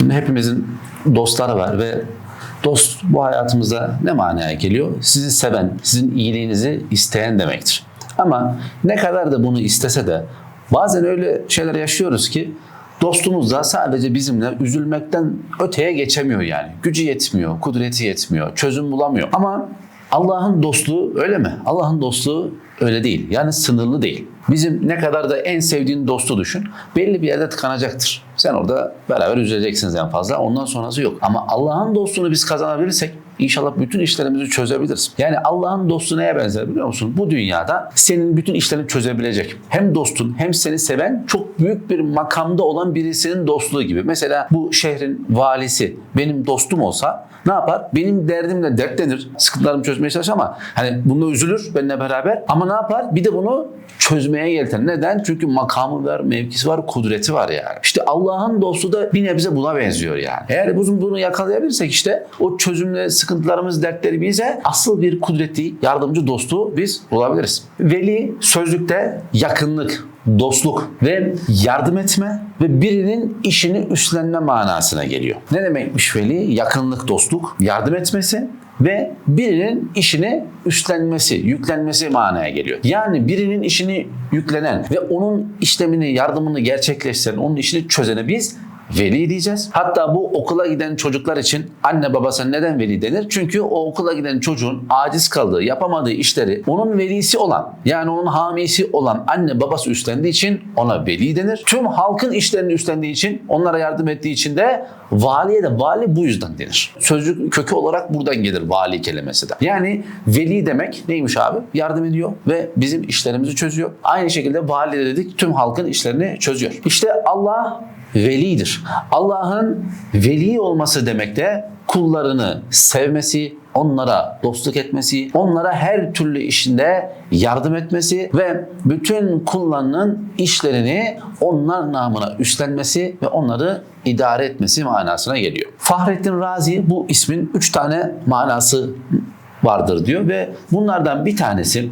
Şimdi hepimizin dostları var ve dost bu hayatımızda ne manaya geliyor? Sizi seven, sizin iyiliğinizi isteyen demektir. Ama ne kadar da bunu istese de bazen öyle şeyler yaşıyoruz ki dostumuz da sadece bizimle üzülmekten öteye geçemiyor yani. Gücü yetmiyor, kudreti yetmiyor, çözüm bulamıyor. Ama Allah'ın dostluğu öyle mi? Allah'ın dostluğu öyle değil. Yani sınırlı değil. Bizim ne kadar da en sevdiğin dostu düşün. Belli bir yerde tıkanacaktır. Sen orada beraber üzüleceksiniz en fazla. Ondan sonrası yok. Ama Allah'ın dostluğunu biz kazanabilirsek İnşallah bütün işlerimizi çözebiliriz. Yani Allah'ın dostu neye benzer biliyor musun? Bu dünyada senin bütün işlerini çözebilecek. Hem dostun hem seni seven çok büyük bir makamda olan birisinin dostluğu gibi. Mesela bu şehrin valisi benim dostum olsa ne yapar? Benim derdimle dertlenir. Sıkıntılarımı çözmeye çalışır ama hani bununla üzülür benimle beraber. Ama ne yapar? Bir de bunu çözmeye yeltenir. Neden? Çünkü makamı var, mevkisi var, kudreti var yani. İşte Allah'ın dostu da bir nebze buna benziyor yani. Eğer bunu, yakalayabilirsek işte o çözümle sıkıntılarımız, dertleri bize asıl bir kudreti, yardımcı dostu biz bulabiliriz. Veli sözlükte yakınlık, dostluk ve yardım etme ve birinin işini üstlenme manasına geliyor. Ne demekmiş veli? Yakınlık, dostluk, yardım etmesi ve birinin işini üstlenmesi, yüklenmesi manaya geliyor. Yani birinin işini yüklenen ve onun işlemini, yardımını gerçekleştiren, onun işini çözene biz veli diyeceğiz. Hatta bu okula giden çocuklar için anne babasına neden veli denir? Çünkü o okula giden çocuğun aciz kaldığı, yapamadığı işleri onun velisi olan yani onun hamisi olan anne babası üstlendiği için ona veli denir. Tüm halkın işlerini üstlendiği için, onlara yardım ettiği için de valiye de vali bu yüzden denir. Sözcük kökü olarak buradan gelir vali kelimesi de. Yani veli demek neymiş abi? Yardım ediyor ve bizim işlerimizi çözüyor. Aynı şekilde vali de dedik tüm halkın işlerini çözüyor. İşte Allah velidir. Allah'ın veli olması demek de kullarını sevmesi, onlara dostluk etmesi, onlara her türlü işinde yardım etmesi ve bütün kullarının işlerini onlar namına üstlenmesi ve onları idare etmesi manasına geliyor. Fahrettin Razi bu ismin üç tane manası vardır diyor ve bunlardan bir tanesi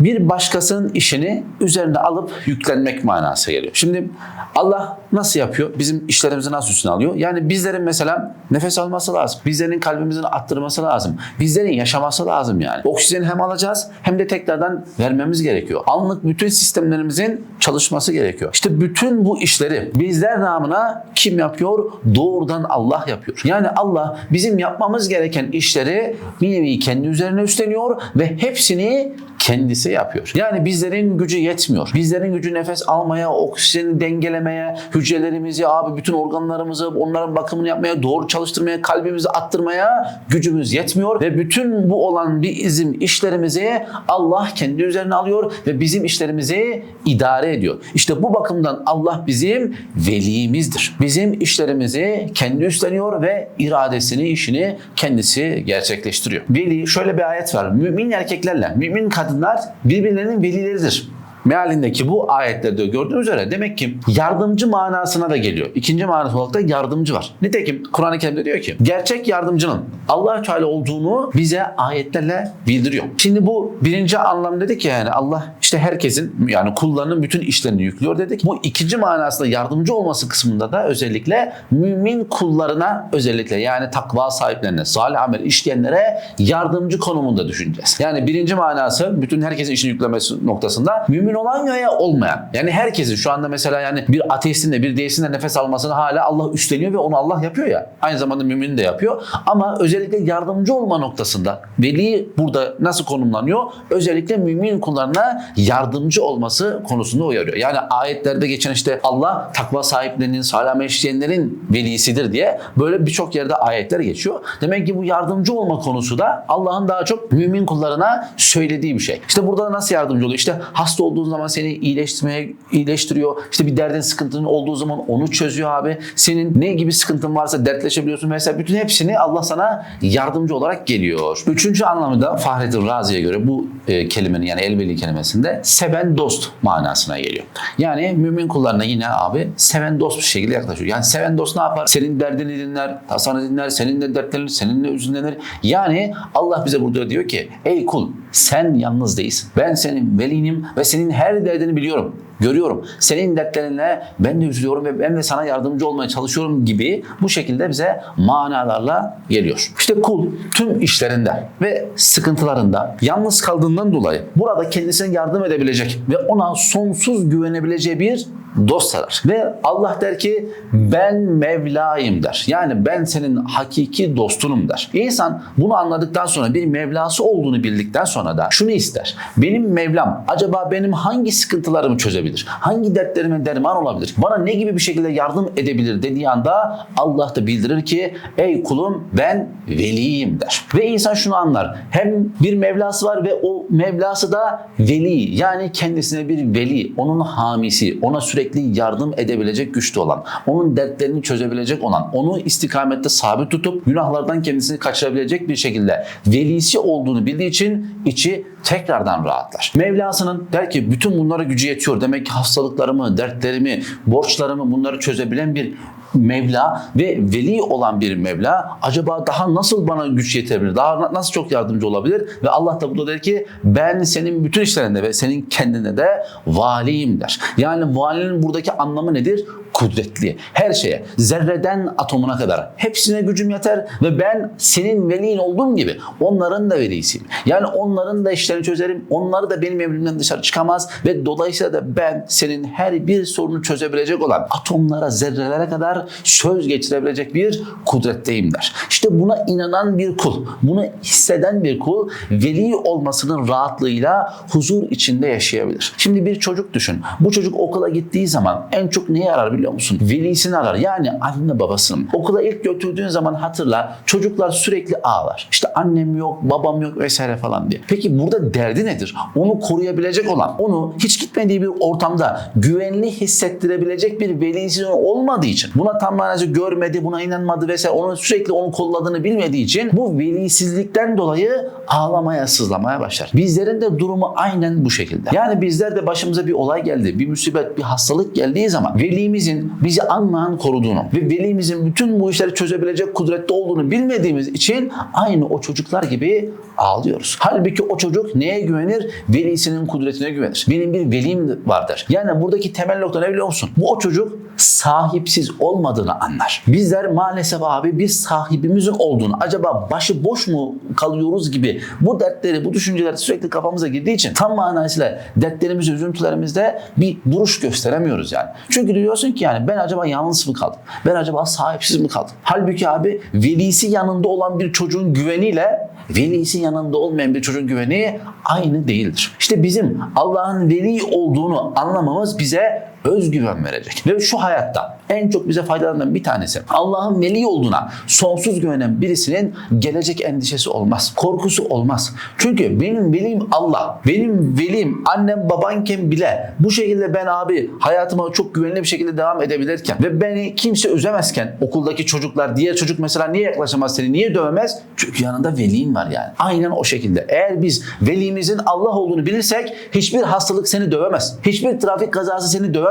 bir başkasının işini üzerine alıp yüklenmek manası geliyor. Şimdi Allah nasıl yapıyor? Bizim işlerimizi nasıl üstüne alıyor? Yani bizlerin mesela nefes alması lazım. Bizlerin kalbimizin attırması lazım. Bizlerin yaşaması lazım yani. Oksijeni hem alacağız hem de tekrardan vermemiz gerekiyor. Anlık bütün sistemlerimizin çalışması gerekiyor. İşte bütün bu işleri bizler namına kim yapıyor? Doğrudan Allah yapıyor. Yani Allah bizim yapmamız gereken işleri bir nevi kendi üzerine üstleniyor ve hepsini kendisi yapıyor. Yani bizlerin gücü yetmiyor. Bizlerin gücü nefes almaya, oksijeni dengelemeye, hücrelerimizi, abi bütün organlarımızı, onların bakımını yapmaya, doğru çalıştırmaya, kalbimizi attırmaya gücümüz yetmiyor ve bütün bu olan bizim işlerimizi Allah kendi üzerine alıyor ve bizim işlerimizi idare ediyor. İşte bu bakımdan Allah bizim velimizdir. Bizim işlerimizi kendi üstleniyor ve iradesini, işini kendisi gerçekleştiriyor. Veli şöyle bir ayet var. Mümin erkeklerle mümin kadınlar birbirlerinin velileridir mealindeki bu ayetlerde gördüğünüz üzere demek ki yardımcı manasına da geliyor. İkinci manası olarak da yardımcı var. Nitekim Kur'an-ı Kerim'de diyor ki gerçek yardımcının allah Teala olduğunu bize ayetlerle bildiriyor. Şimdi bu birinci anlam dedik ya yani Allah işte herkesin yani kullarının bütün işlerini yüklüyor dedik. Bu ikinci manasında yardımcı olması kısmında da özellikle mümin kullarına özellikle yani takva sahiplerine, salih amel işleyenlere yardımcı konumunda düşüneceğiz. Yani birinci manası bütün herkesin işini yüklemesi noktasında mümin olan veya olmayan. Yani herkesin şu anda mesela yani bir ateistin de bir deistin de nefes almasını hala Allah üstleniyor ve onu Allah yapıyor ya. Aynı zamanda mümin de yapıyor. Ama özellikle yardımcı olma noktasında veli burada nasıl konumlanıyor? Özellikle mümin kullarına yardımcı olması konusunda uyarıyor. Yani ayetlerde geçen işte Allah takva sahiplerinin, salame işleyenlerin velisidir diye böyle birçok yerde ayetler geçiyor. Demek ki bu yardımcı olma konusu da Allah'ın daha çok mümin kullarına söylediği bir şey. İşte burada nasıl yardımcı oluyor? İşte hasta olduğun zaman seni iyileştirmeye iyileştiriyor. İşte bir derdin sıkıntın olduğu zaman onu çözüyor abi. Senin ne gibi sıkıntın varsa dertleşebiliyorsun. Mesela bütün hepsini Allah sana yardımcı olarak geliyor. Üçüncü anlamı da Fahrettin Razi'ye göre bu e, kelimenin yani elveli kelimesinde seven dost manasına geliyor. Yani mümin kullarına yine abi seven dost bir şekilde yaklaşıyor. Yani seven dost ne yapar? Senin derdini dinler, tasanı dinler, seninle dertlenir, seninle üzünlenir. Yani Allah bize burada diyor ki ey kul sen yalnız değilsin. Ben senin velinim ve senin her derdini biliyorum. Görüyorum. Senin dertlerine ben de üzülüyorum ve ben de sana yardımcı olmaya çalışıyorum gibi bu şekilde bize manalarla geliyor. İşte kul tüm işlerinde ve sıkıntılarında yalnız kaldığından dolayı burada kendisine yardım edebilecek ve ona sonsuz güvenebileceği bir dost arar. Ve Allah der ki ben Mevla'yım der. Yani ben senin hakiki dostunum der. İnsan bunu anladıktan sonra bir Mevlası olduğunu bildikten sonra da şunu ister. Benim Mevlam acaba benim hangi sıkıntılarımı çözebilir? Hangi dertlerime derman olabilir? Bana ne gibi bir şekilde yardım edebilir dediği anda Allah da bildirir ki ey kulum ben veliyim der. Ve insan şunu anlar. Hem bir Mevlası var ve o Mevlası da veli. Yani kendisine bir veli, onun hamisi, ona sürekli yardım edebilecek güçte olan, onun dertlerini çözebilecek olan, onu istikamette sabit tutup günahlardan kendisini kaçırabilecek bir şekilde velisi olduğunu bildiği için içi tekrardan rahatlar. Mevlasının der ki bütün bunlara gücü yetiyor. Demek ki hastalıklarımı, dertlerimi, borçlarımı bunları çözebilen bir Mevla ve veli olan bir Mevla acaba daha nasıl bana güç yetebilir? Daha na- nasıl çok yardımcı olabilir? Ve Allah da burada der ki ben senin bütün işlerinde ve senin kendine de valiyim der. Yani valinin buradaki anlamı nedir? Kudretli. Her şeye, zerreden atomuna kadar hepsine gücüm yeter ve ben senin velin olduğum gibi onların da velisiyim. Yani onların da işlerini çözerim. Onları da benim emrimden dışarı çıkamaz ve dolayısıyla da ben senin her bir sorunu çözebilecek olan atomlara, zerrelere kadar söz geçirebilecek bir kudretteyim der. İşte buna inanan bir kul, bunu hisseden bir kul veli olmasının rahatlığıyla huzur içinde yaşayabilir. Şimdi bir çocuk düşün. Bu çocuk okula gittiği zaman en çok neyi arar biliyor musun? Velisini arar. Yani anne babasının. Okula ilk götürdüğün zaman hatırla çocuklar sürekli ağlar. İşte annem yok, babam yok vesaire falan diye. Peki burada derdi nedir? Onu koruyabilecek olan, onu hiç gitmediği bir ortamda güvenli hissettirebilecek bir velisi olmadığı için buna tam manasıyla görmedi, buna inanmadı vesaire onun sürekli onu kolladığını bilmediği için bu velisizlikten dolayı ağlamaya, sızlamaya başlar. Bizlerin de durumu aynen bu şekilde. Yani bizler de başımıza bir olay geldi, bir musibet, bir hastalık geldiği zaman velimizin bizi anlayan koruduğunu ve velimizin bütün bu işleri çözebilecek kudretli olduğunu bilmediğimiz için aynı o çocuklar gibi ağlıyoruz. Halbuki o çocuk neye güvenir? Velisinin kudretine güvenir. Benim bir velim vardır. Yani buradaki temel nokta ne biliyor musun? Bu o çocuk sahipsiz olmadığını anlar. Bizler maalesef abi bir sahibimizin olduğunu, acaba başı boş mu kalıyoruz gibi bu dertleri, bu düşünceler sürekli kafamıza girdiği için tam manasıyla dertlerimiz, üzüntülerimizde bir duruş gösteremiyoruz yani. Çünkü diyorsun ki yani ben acaba yalnız mı kaldım? Ben acaba sahipsiz mi kaldım? Halbuki abi velisi yanında olan bir çocuğun güveniyle velisi yanında olmayan bir çocuğun güveni aynı değildir. İşte bizim Allah'ın veli olduğunu anlamamız bize özgüven verecek. Ve şu hayatta en çok bize faydalarından bir tanesi Allah'ın veli olduğuna sonsuz güvenen birisinin gelecek endişesi olmaz. Korkusu olmaz. Çünkü benim velim Allah. Benim velim annem babanken bile bu şekilde ben abi hayatıma çok güvenli bir şekilde devam edebilirken ve beni kimse üzemezken okuldaki çocuklar diğer çocuk mesela niye yaklaşamaz seni niye dövemez? Çünkü yanında velin var yani. Aynen o şekilde. Eğer biz velimizin Allah olduğunu bilirsek hiçbir hastalık seni dövemez. Hiçbir trafik kazası seni dövemez.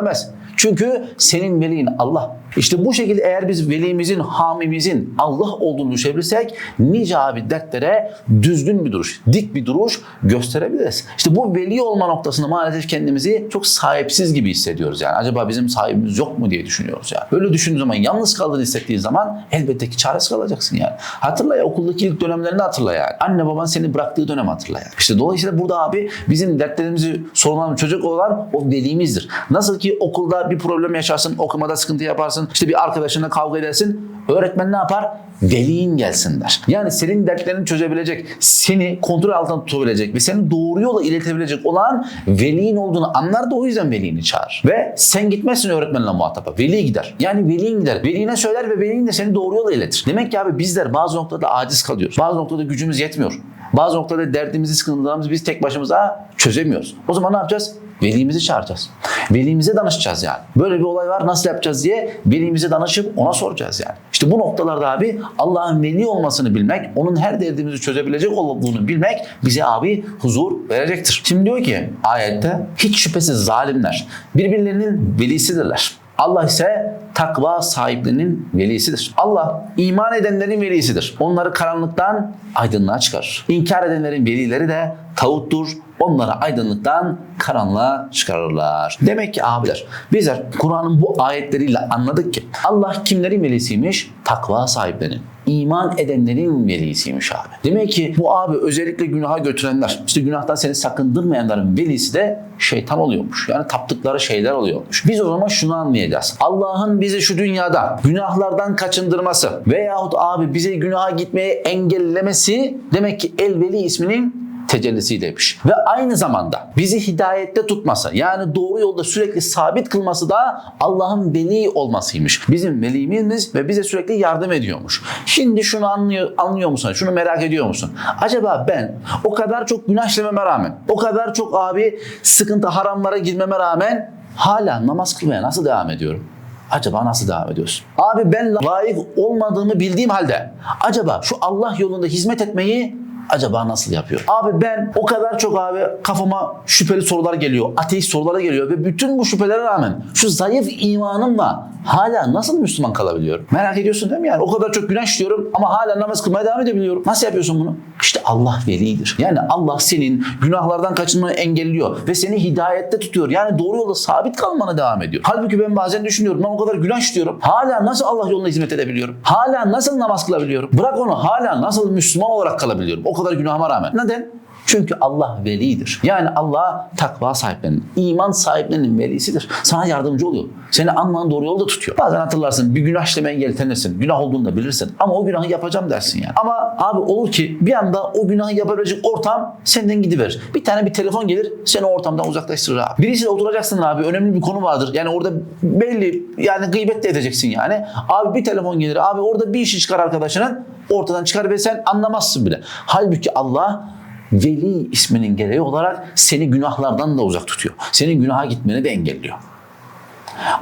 Çünkü senin velin Allah. İşte bu şekilde eğer biz velimizin, hamimizin Allah olduğunu düşünebilirsek nice abi dertlere düzgün bir duruş, dik bir duruş gösterebiliriz. İşte bu veli olma noktasında maalesef kendimizi çok sahipsiz gibi hissediyoruz yani. Acaba bizim sahibimiz yok mu diye düşünüyoruz yani. Böyle düşündüğün zaman, yalnız kaldığını hissettiğin zaman elbette ki çaresiz kalacaksın yani. Hatırla ya okuldaki ilk dönemlerini hatırla yani. Anne baban seni bıraktığı dönem hatırla yani. İşte dolayısıyla burada abi bizim dertlerimizi sorunlarımız çocuk olan o velimizdir. Nasıl ki okulda bir problem yaşarsın, okumada sıkıntı yaparsın, işte bir arkadaşınla kavga edersin, öğretmen ne yapar? Velin gelsin der. Yani senin dertlerini çözebilecek, seni kontrol altında tutabilecek ve seni doğru yola iletebilecek olan velin olduğunu anlar da o yüzden velini çağırır. Ve sen gitmezsin öğretmenle muhataba. Veli gider. Yani velin gider. Veline söyler ve velin de seni doğru yola iletir. Demek ki abi bizler bazı noktada aciz kalıyoruz. Bazı noktada gücümüz yetmiyor. Bazı noktada derdimizi, sıkıntılarımızı biz tek başımıza çözemiyoruz. O zaman ne yapacağız? Velimizi çağıracağız. Velimize danışacağız yani. Böyle bir olay var nasıl yapacağız diye velimize danışıp ona soracağız yani. İşte bu noktalarda abi Allah'ın veli olmasını bilmek, onun her derdimizi çözebilecek olduğunu bilmek bize abi huzur verecektir. Şimdi diyor ki ayette hiç şüphesiz zalimler birbirlerinin velisidirler. Allah ise takva sahiplerinin velisidir. Allah iman edenlerin velisidir. Onları karanlıktan aydınlığa çıkarır. İnkar edenlerin velileri de tağuttur, onları aydınlıktan karanlığa çıkarırlar. Demek ki abiler bizler Kur'an'ın bu ayetleriyle anladık ki Allah kimlerin velisiymiş? Takva sahiplerinin iman edenlerin velisiymiş abi. Demek ki bu abi özellikle günaha götürenler, işte günahtan seni sakındırmayanların velisi de şeytan oluyormuş. Yani taptıkları şeyler oluyormuş. Biz o zaman şunu anlayacağız. Allah'ın bizi şu dünyada günahlardan kaçındırması veyahut abi bize günaha gitmeye engellemesi demek ki el-veli isminin tecellisiymiş. Ve aynı zamanda bizi hidayette tutması yani doğru yolda sürekli sabit kılması da Allah'ın veli olmasıymış. Bizim velimiz ve bize sürekli yardım ediyormuş. Şimdi şunu anlıyor, anlıyor musun? Şunu merak ediyor musun? Acaba ben o kadar çok günah işlememe rağmen, o kadar çok abi sıkıntı haramlara girmeme rağmen hala namaz kılmaya nasıl devam ediyorum? Acaba nasıl devam ediyorsun? Abi ben layık olmadığımı bildiğim halde acaba şu Allah yolunda hizmet etmeyi acaba nasıl yapıyor? Abi ben o kadar çok abi kafama şüpheli sorular geliyor, ateist sorular geliyor ve bütün bu şüphelere rağmen şu zayıf imanımla hala nasıl Müslüman kalabiliyorum? Merak ediyorsun değil mi yani? O kadar çok günah işliyorum ama hala namaz kılmaya devam edebiliyorum. Nasıl yapıyorsun bunu? İşte Allah velidir. Yani Allah senin günahlardan kaçınmanı engelliyor ve seni hidayette tutuyor. Yani doğru yolda sabit kalmana devam ediyor. Halbuki ben bazen düşünüyorum ben o kadar günah işliyorum. Hala nasıl Allah yoluna hizmet edebiliyorum? Hala nasıl namaz kılabiliyorum? Bırak onu hala nasıl Müslüman olarak kalabiliyorum? O kadar günahıma rağmen. Neden? Çünkü Allah velidir. Yani Allah takva sahiplerinin, iman sahiplerinin velisidir. Sana yardımcı oluyor. Seni anmanın doğru yolda tutuyor. Bazen hatırlarsın bir günah işlemeye yeltenirsin. Günah olduğunu da bilirsin. Ama o günahı yapacağım dersin yani. Ama abi olur ki bir anda o günahı yapabilecek ortam senden gidiverir. Bir tane bir telefon gelir seni o ortamdan uzaklaştırır abi. Birisiyle oturacaksın abi. Önemli bir konu vardır. Yani orada belli yani gıybet de edeceksin yani. Abi bir telefon gelir. Abi orada bir işi çıkar arkadaşının. Ortadan çıkar ve sen anlamazsın bile. Halbuki Allah Veli isminin gereği olarak seni günahlardan da uzak tutuyor. Senin günaha gitmeni de engelliyor.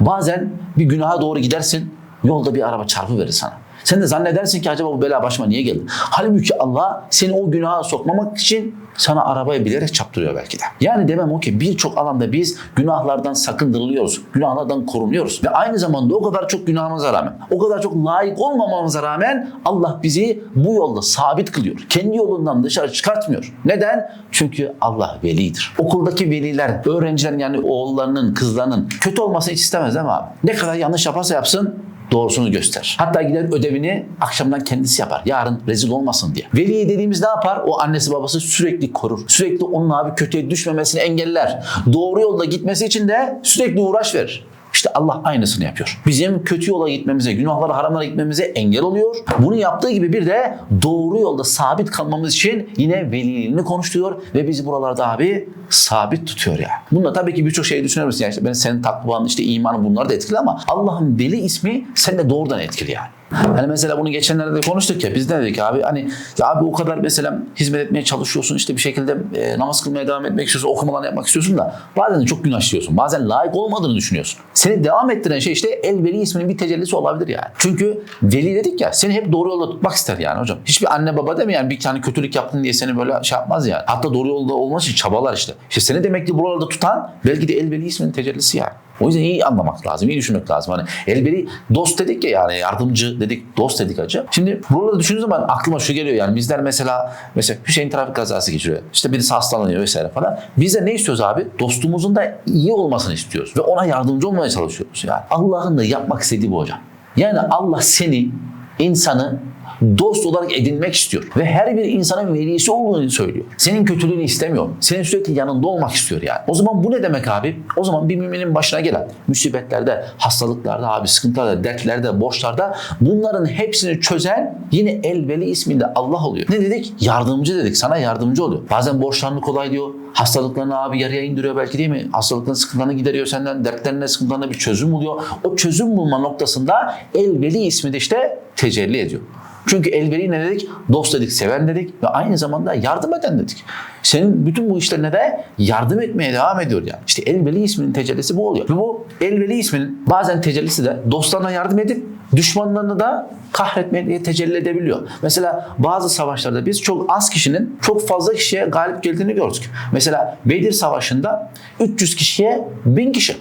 Bazen bir günaha doğru gidersin, yolda bir araba çarpı verir sana. Sen de zannedersin ki acaba bu bela başıma niye geldi? Halbuki Allah seni o günaha sokmamak için sana arabayı bilerek çarptırıyor belki de. Yani demem o ki birçok alanda biz günahlardan sakındırılıyoruz. Günahlardan korunuyoruz. Ve aynı zamanda o kadar çok günahımıza rağmen, o kadar çok layık olmamamıza rağmen Allah bizi bu yolda sabit kılıyor. Kendi yolundan dışarı çıkartmıyor. Neden? Çünkü Allah velidir. Okuldaki veliler, öğrencilerin yani oğullarının, kızlarının kötü olmasını hiç istemez değil mi abi? Ne kadar yanlış yaparsa yapsın doğrusunu göster. Hatta gider ödevini akşamdan kendisi yapar. Yarın rezil olmasın diye. Veli dediğimiz ne yapar? O annesi babası sürekli korur. Sürekli onun abi kötüye düşmemesini engeller. Doğru yolda gitmesi için de sürekli uğraş verir. İşte Allah aynısını yapıyor. Bizim kötü yola gitmemize, günahlara, haramlara gitmemize engel oluyor. Bunu yaptığı gibi bir de doğru yolda sabit kalmamız için yine veliliğini konuşturuyor ve bizi buralarda abi sabit tutuyor yani. Bunda tabii ki birçok şey düşünebilirsin. Yani işte ben senin takvan, işte imanı bunlar da etkili ama Allah'ın veli ismi sende doğrudan etkili yani. Hani mesela bunu geçenlerde de konuştuk ya biz ne dedik abi hani ya abi o kadar mesela hizmet etmeye çalışıyorsun işte bir şekilde e, namaz kılmaya devam etmek istiyorsun okumalarını yapmak istiyorsun da bazen de çok günah işliyorsun bazen layık olmadığını düşünüyorsun. Seni devam ettiren şey işte el veli isminin bir tecellisi olabilir yani. Çünkü veli dedik ya seni hep doğru yolda tutmak ister yani hocam. Hiçbir anne baba değil mi yani bir tane kötülük yaptın diye seni böyle şey yapmaz yani. Hatta doğru yolda olması için çabalar işte. İşte seni demek ki buralarda tutan belki de el veli isminin tecellisi yani. O yüzden iyi anlamak lazım, iyi düşünmek lazım. Hani elberi dost dedik ya yani yardımcı dedik, dost dedik acı. Şimdi burada düşündüğüm zaman aklıma şu geliyor yani bizler mesela mesela Hüseyin trafik kazası geçiriyor. İşte birisi hastalanıyor vesaire falan. Biz de ne istiyoruz abi? Dostumuzun da iyi olmasını istiyoruz ve ona yardımcı olmaya çalışıyoruz yani. Allah'ın da yapmak istediği bu hocam. Yani Allah seni, insanı dost olarak edinmek istiyor. Ve her bir insanın velisi olduğunu söylüyor. Senin kötülüğünü istemiyor. Senin sürekli yanında olmak istiyor yani. O zaman bu ne demek abi? O zaman bir müminin başına gelen musibetlerde, hastalıklarda, abi sıkıntılarda, dertlerde, borçlarda bunların hepsini çözen yine el veli isminde Allah oluyor. Ne dedik? Yardımcı dedik. Sana yardımcı oluyor. Bazen borçlarını kolay diyor. Hastalıklarını abi yarıya indiriyor belki değil mi? Hastalıkların sıkıntılarını gideriyor senden. Dertlerine, sıkıntılarına bir çözüm buluyor. O çözüm bulma noktasında el veli ismi de işte tecelli ediyor. Çünkü elveri ne dedik? Dost dedik, seven dedik ve aynı zamanda yardım eden dedik. Senin bütün bu işlerine de yardım etmeye devam ediyor yani. İşte elveli isminin tecellisi bu oluyor. Ve bu elveli isminin bazen tecellisi de dostlarına yardım edip düşmanlarını da kahretmeye tecelli edebiliyor. Mesela bazı savaşlarda biz çok az kişinin çok fazla kişiye galip geldiğini gördük. Mesela Bedir Savaşı'nda 300 kişiye 1000 kişi.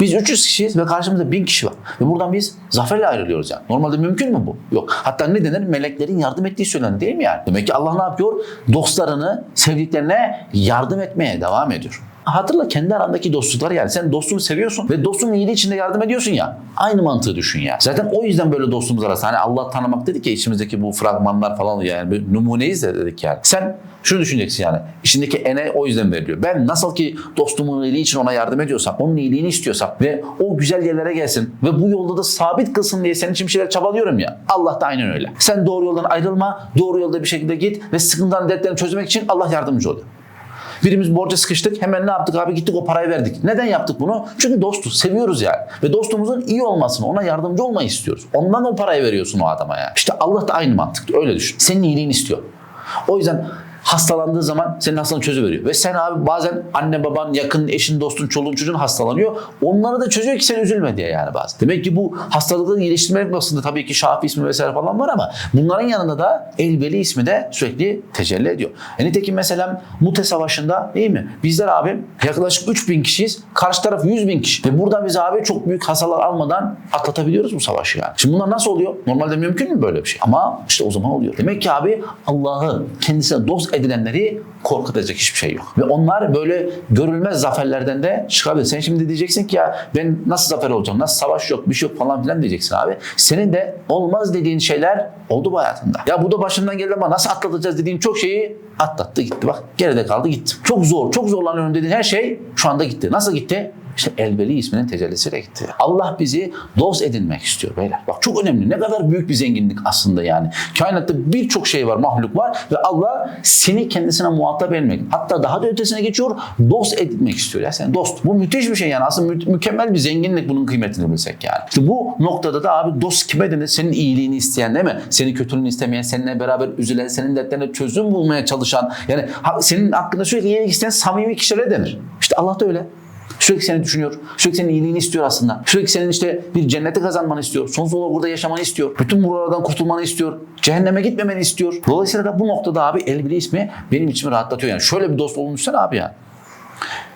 Biz 300 kişiyiz ve karşımızda 1000 kişi var. Ve buradan biz zaferle ayrılıyoruz yani. Normalde mümkün mü bu? Yok. Hatta ne denir? Meleklerin yardım ettiği söylenir değil mi yani? Demek ki Allah ne yapıyor? Dostlarını, sevdiklerine yardım etmeye devam ediyor. Hatırla kendi arandaki dostlukları yani. Sen dostunu seviyorsun ve dostunun iyiliği içinde yardım ediyorsun ya. Aynı mantığı düşün ya. Zaten o yüzden böyle dostumuz arasında. Hani Allah tanımak dedik ya içimizdeki bu fragmanlar falan yani. Bir numuneyiz de dedik yani. Sen şunu düşüneceksin yani. İçindeki ene o yüzden veriliyor. Ben nasıl ki dostumun iyiliği için ona yardım ediyorsam, onun iyiliğini istiyorsam ve o güzel yerlere gelsin ve bu yolda da sabit kılsın diye senin için bir şeyler çabalıyorum ya. Allah da aynen öyle. Sen doğru yoldan ayrılma, doğru yolda bir şekilde git ve sıkıntıdan dertlerini çözmek için Allah yardımcı oluyor. Birimiz borca sıkıştık. Hemen ne yaptık abi? Gittik o parayı verdik. Neden yaptık bunu? Çünkü dostuz. Seviyoruz yani. Ve dostumuzun iyi olmasını, ona yardımcı olmayı istiyoruz. Ondan o parayı veriyorsun o adama yani. İşte Allah da aynı mantıkta. Öyle düşün. Senin iyiliğini istiyor. O yüzden hastalandığı zaman senin hastalığını çözüveriyor. Ve sen abi bazen anne baban, yakın eşin, dostun, çoluğun, çocuğun hastalanıyor. Onları da çözüyor ki sen üzülme diye yani bazen. Demek ki bu hastalıkları iyileştirmek noktasında tabii ki Şafi ismi vesaire falan var ama bunların yanında da Elbeli ismi de sürekli tecelli ediyor. E nitekim mesela Mute Savaşı'nda değil mi? Bizler abi yaklaşık 3000 kişiyiz. Karşı taraf 100 bin kişi. Ve buradan biz abi çok büyük hasarlar almadan atlatabiliyoruz bu savaşı yani. Şimdi bunlar nasıl oluyor? Normalde mümkün mü böyle bir şey? Ama işte o zaman oluyor. Demek ki abi Allah'ı kendisine dost edilenleri korkutacak hiçbir şey yok. Ve onlar böyle görülmez zaferlerden de çıkabilir. Sen şimdi diyeceksin ki ya ben nasıl zafer olacağım? Nasıl savaş yok, bir şey yok falan filan diyeceksin abi. Senin de olmaz dediğin şeyler oldu bu hayatında. Ya bu da başımdan geldi ama nasıl atlatacağız dediğin çok şeyi atlattı gitti. Bak geride kaldı gitti. Çok zor, çok zorlanıyorum dediğin her şey şu anda gitti. Nasıl gitti? İşte Elbeli isminin tecellisiyle gitti. Allah bizi dost edinmek istiyor beyler. Bak çok önemli. Ne kadar büyük bir zenginlik aslında yani. Kainatta birçok şey var, mahluk var ve Allah seni kendisine muhatap etmek. Hatta daha da ötesine geçiyor. Dost edinmek istiyor. Ya sen dost. Bu müthiş bir şey yani. Aslında mü- mükemmel bir zenginlik bunun kıymetini bilsek yani. İşte bu noktada da abi dost kime denir? Senin iyiliğini isteyen değil mi? Senin kötülüğünü istemeyen, seninle beraber üzülen, senin dertlerine çözüm bulmaya çalışan, yani senin hakkında sürekli iyilik isteyen samimi kişilere denir. İşte Allah da öyle. Sürekli seni düşünüyor. Sürekli senin iyiliğini istiyor aslında. Sürekli senin işte bir cenneti kazanmanı istiyor. Sonsuz olarak burada yaşamanı istiyor. Bütün buralardan kurtulmanı istiyor. Cehenneme gitmemeni istiyor. Dolayısıyla da bu noktada abi Elbili ismi benim içimi rahatlatıyor. Yani şöyle bir dost olmuşsan abi ya.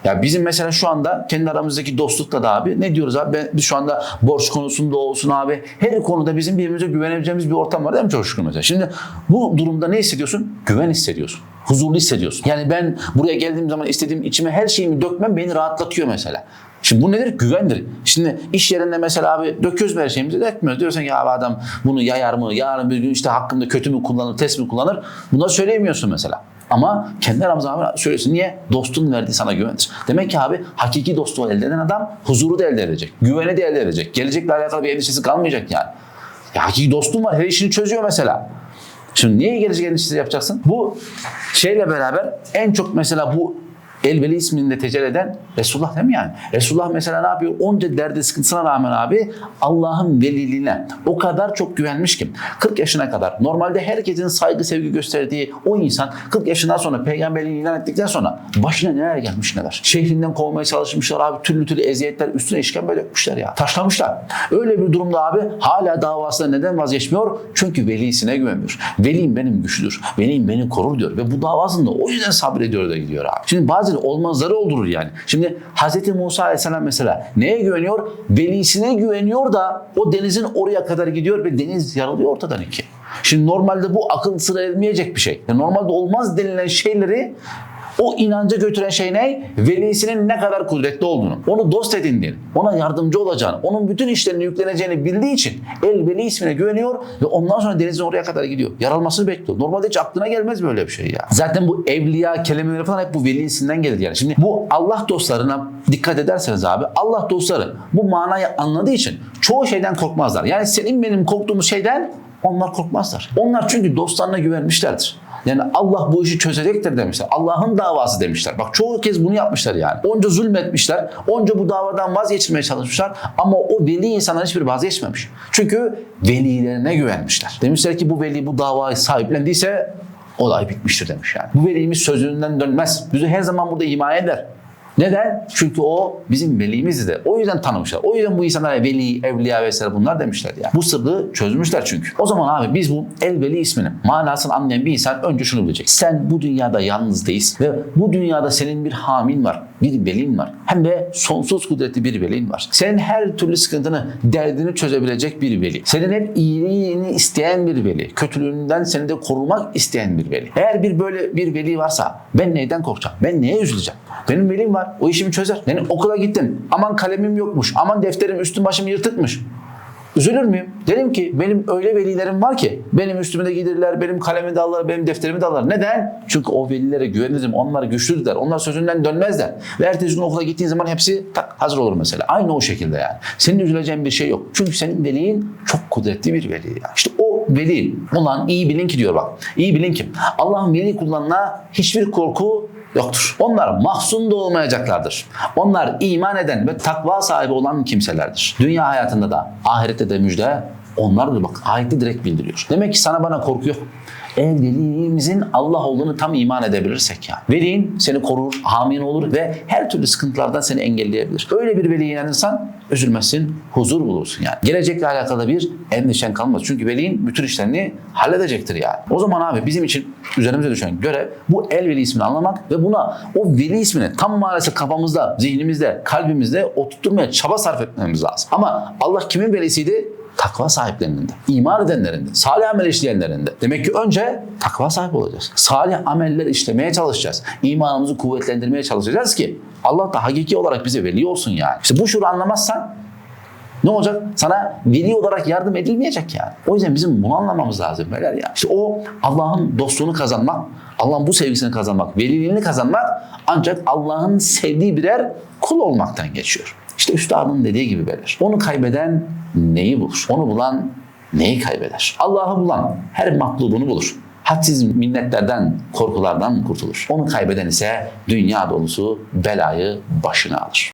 Ya bizim mesela şu anda kendi aramızdaki dostlukta da abi ne diyoruz abi? Ben, biz şu anda borç konusunda olsun abi. Her konuda bizim birbirimize güvenebileceğimiz bir ortam var değil mi mesela? Şimdi bu durumda ne hissediyorsun? Güven hissediyorsun. Huzurlu hissediyorsun. Yani ben buraya geldiğim zaman istediğim içime her şeyimi dökmem beni rahatlatıyor mesela. Şimdi bu nedir? Güvendir. Şimdi iş yerinde mesela abi döküyoruz her şeyimizi dökmüyoruz. Diyorsun ki abi adam bunu yayar mı? Yarın bir gün işte hakkında kötü mü kullanır, test mi kullanır? Bunları söyleyemiyorsun mesela. Ama kendi aramızda abi söylüyorsun. Niye? Dostun verdiği sana güvendir. Demek ki abi hakiki dostluğu elde eden adam huzuru da elde edecek. Güveni de elde edecek. Gelecekle alakalı bir endişesi kalmayacak yani. Ya hakiki dostun var. Her işini çözüyor mesela. Şimdi niye gelecek endişesi yapacaksın? Bu şeyle beraber en çok mesela bu Elveli isminde tecelli eden Resulullah değil mi yani? Resulullah mesela ne yapıyor? Onca derdi sıkıntısına rağmen abi Allah'ın veliliğine o kadar çok güvenmiş ki 40 yaşına kadar normalde herkesin saygı sevgi gösterdiği o insan 40 yaşından sonra peygamberliğini ilan ettikten sonra başına neler gelmiş neler. Şehrinden kovmaya çalışmışlar abi türlü türlü eziyetler üstüne işkembe dökmüşler ya. Taşlamışlar. Öyle bir durumda abi hala davasında neden vazgeçmiyor? Çünkü velisine güvenmiyor. Velim benim güçlüdür. Velim beni korur diyor. Ve bu davasında o yüzden sabrediyor da gidiyor abi. Şimdi bazen olmazları oldurur yani. Şimdi Hz. Musa Aleyhisselam mesela neye güveniyor? Velisine güveniyor da o denizin oraya kadar gidiyor ve deniz yarılıyor ortadan iki. Şimdi normalde bu akıl sıra ermeyecek bir şey. Yani normalde olmaz denilen şeyleri o inanca götüren şey ne? Velisinin ne kadar kudretli olduğunu, onu dost edindiğini, ona yardımcı olacağını, onun bütün işlerini yükleneceğini bildiği için el veli ismine güveniyor ve ondan sonra denizin oraya kadar gidiyor. Yaralmasını bekliyor. Normalde hiç aklına gelmez böyle bir şey ya. Zaten bu evliya kelimeleri falan hep bu velisinden gelir yani. Şimdi bu Allah dostlarına dikkat ederseniz abi Allah dostları bu manayı anladığı için çoğu şeyden korkmazlar. Yani senin benim korktuğumuz şeyden onlar korkmazlar. Onlar çünkü dostlarına güvenmişlerdir. Yani Allah bu işi çözecektir demişler. Allah'ın davası demişler. Bak çoğu kez bunu yapmışlar yani. Onca zulmetmişler. Onca bu davadan vazgeçirmeye çalışmışlar. Ama o veli insanlar hiçbir vazgeçmemiş. Çünkü velilerine güvenmişler. Demişler ki bu veli bu davayı sahiplendiyse olay bitmiştir demiş yani. Bu velimiz sözünden dönmez. Bizi her zaman burada himaye eder. Neden? Çünkü o bizim velimizdi. O yüzden tanımışlar. O yüzden bu insanlara veli, evliya vesaire bunlar demişler yani. Bu sırrı çözmüşler çünkü. O zaman abi biz bu el veli isminin manasını anlayan bir insan önce şunu bilecek. Sen bu dünyada yalnız değilsin ve bu dünyada senin bir hamin var, bir velin var. Hem de sonsuz kudretli bir velin var. Senin her türlü sıkıntını, derdini çözebilecek bir veli. Senin hep iyiliğini isteyen bir veli. Kötülüğünden seni de korumak isteyen bir veli. Eğer bir böyle bir veli varsa ben neyden korkacağım? Ben neye üzüleceğim? Benim velim var. O işimi çözer. Ben okula gittim. Aman kalemim yokmuş. Aman defterim üstüm başım yırtıkmış. Üzülür müyüm? Derim ki benim öyle velilerim var ki benim üstüme de giderler, benim kalemimi de alırlar, benim defterimi de alırlar. Neden? Çünkü o velilere güvenirim. Onlar güçlüdürler. Onlar sözünden dönmezler. Ve ertesi gün okula gittiğin zaman hepsi tak hazır olur mesela. Aynı o şekilde yani. Senin üzüleceğin bir şey yok. Çünkü senin velin çok kudretli bir veli. Yani. İşte veli olan iyi bilin ki diyor bak. İyi bilin ki Allah'ın veli kullarına hiçbir korku yoktur. Onlar mahzun da olmayacaklardır. Onlar iman eden ve takva sahibi olan kimselerdir. Dünya hayatında da ahirette de müjde onlardır bak. Ayette direkt bildiriyor. Demek ki sana bana korku yok. Eğer veliyimizin Allah olduğunu tam iman edebilirsek yani. Velin seni korur, hamin olur ve her türlü sıkıntılardan seni engelleyebilir. Öyle bir veliye inanırsan üzülmezsin, huzur bulursun yani. Gelecekle alakalı bir endişen kalmaz. Çünkü velin bütün işlerini halledecektir yani. O zaman abi bizim için üzerimize düşen görev bu el veli ismini anlamak ve buna o veli ismini tam maalesef kafamızda, zihnimizde, kalbimizde oturtmaya çaba sarf etmemiz lazım. Ama Allah kimin velisiydi? Takva sahiplerinin de, iman edenlerin de, salih amel işleyenlerin de. Demek ki önce takva sahibi olacağız. Salih ameller işlemeye çalışacağız. İmanımızı kuvvetlendirmeye çalışacağız ki Allah da hakiki olarak bize veli olsun yani. İşte bu şuuru anlamazsan ne olacak? Sana veli olarak yardım edilmeyecek yani. O yüzden bizim bunu anlamamız lazım beyler ya. İşte o Allah'ın dostluğunu kazanmak, Allah'ın bu sevgisini kazanmak, veliliğini kazanmak ancak Allah'ın sevdiği birer kul olmaktan geçiyor. İşte üstadın dediği gibi beyler. Onu kaybeden neyi bulur? Onu bulan neyi kaybeder? Allah'ı bulan her matlubunu bulur. Hadsiz minnetlerden, korkulardan kurtulur. Onu kaybeden ise dünya dolusu belayı başına alır.